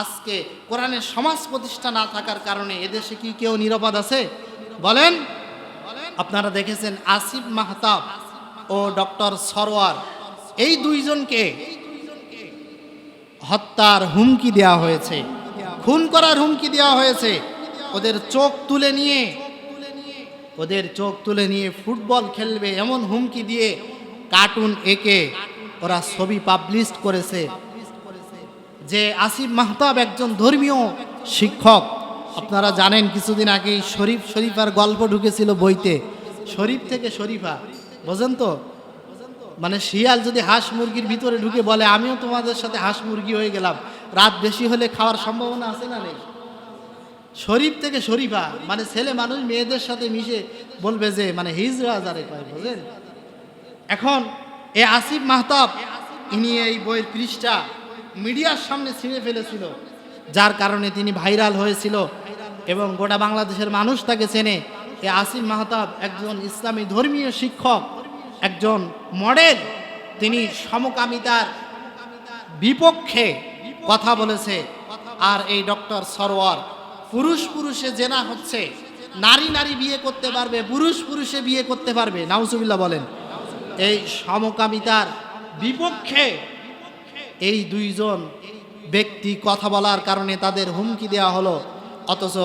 আজকে কোরআনের সমাজ প্রতিষ্ঠা না থাকার কারণে এদেশে কি কেউ নিরাপদ আছে? বলেন। আপনারা দেখেছেন আসিফ মাহতাব ও ডক্টর সরওয়ার। এই দুইজনকে হত্যার হুমকি দেওয়া হয়েছে। খুন করার হুমকি দেওয়া হয়েছে। ওদের চোখ তুলে নিয়ে, ওদের চোখ তুলে নিয়ে ফুটবল খেলবে এমন হুমকি দিয়ে কার্টুন এঁকে ওরা ছবি পাবলিশ করেছে। যে আসিফ মাহতাব একজন ধর্মীয় শিক্ষক। আপনারা জানেন, কিছুদিন আগেই শরীফ শরীফার গল্প ঢুকেছিল বইতে। শরীফ থেকে শরীফা, বোঝেন তো? মানে শিয়াল যদি হাঁস মুরগির ভিতরে ঢুকে বলে, আমিও তোমাদের সাথে হাঁস মুরগি হয়ে গেলাম। রাত বেশি হলে খাওয়ার সম্ভাবনা আছে না নেই? শরীফ থেকে শরীফা মানে ছেলে মানুষ মেয়েদের সাথে মিশে বলবে যে মানে হিজরা বোঝেন? এখন এ আসিফ মাহতাব, ইনি এই বইয়ের পৃষ্ঠা মিডিয়ার সামনে ছিঁড়ে ফেলেছিল। যার কারণে তিনি ভাইরাল হয়েছিল এবং গোটা বাংলাদেশের মানুষ তাকে চেনে। এ আসিফ মাহতাব একজন ইসলামী ধর্মীয় শিক্ষক, একজন মডেল। তিনি সমকামিতার বিপক্ষে কথা বলেছে। আর এই ডক্টর সরোয়ার পুরুষ পুরুষে জেনা হচ্ছে। নারী নারী বিয়ে করতে পারবে, পুরুষ পুরুষে বিয়ে করতে পারবে। নাউজুবিল্লাহ বলেন, এই সমকামিতার বিপক্ষে এই দুইজন ব্যক্তি কথা বলার কারণে তাদের হুমকি দেওয়া হলো। অথচ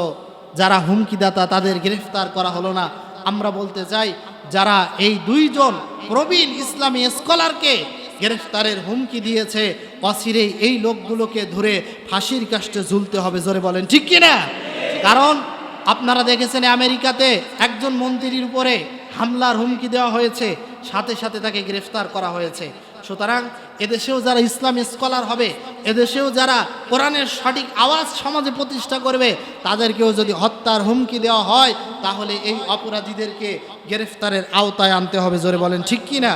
যারা হুমকিদাতা, তাদের গ্রেফতার করা হলো না। আমরা বলতে চাই, যারা এই দুইজন প্রবীণ ইসলামী স্কলারকে গ্রেফতারের হুমকি দিয়েছে, অচিরেই এই লোকগুলোকে ধরে ফাঁসির কাষ্টে ঝুলতে হবে। জোরে বলেন, ঠিক কিনা? কারণ আপনারা দেখেছেন আমেরিকাতে একজন মন্ত্রীর উপরে হামলার হুমকি দেওয়া হয়েছে, সাথে সাথে তাকে গ্রেফতার করা হয়েছে। সুতরাং এদেশেও যারা ইসলামী স্কলার হবে, এদেশেও যারা কোরআনের সঠিক আওয়াজ সমাজে প্রতিষ্ঠা করবে, তাদেরকেও যদি হত্যার হুমকি দেওয়া হয়, তাহলে এই অপরাধীদেরকে গ্রেফতারের আওতায় আনতে হবে। জোরে বলেন, ঠিক কি না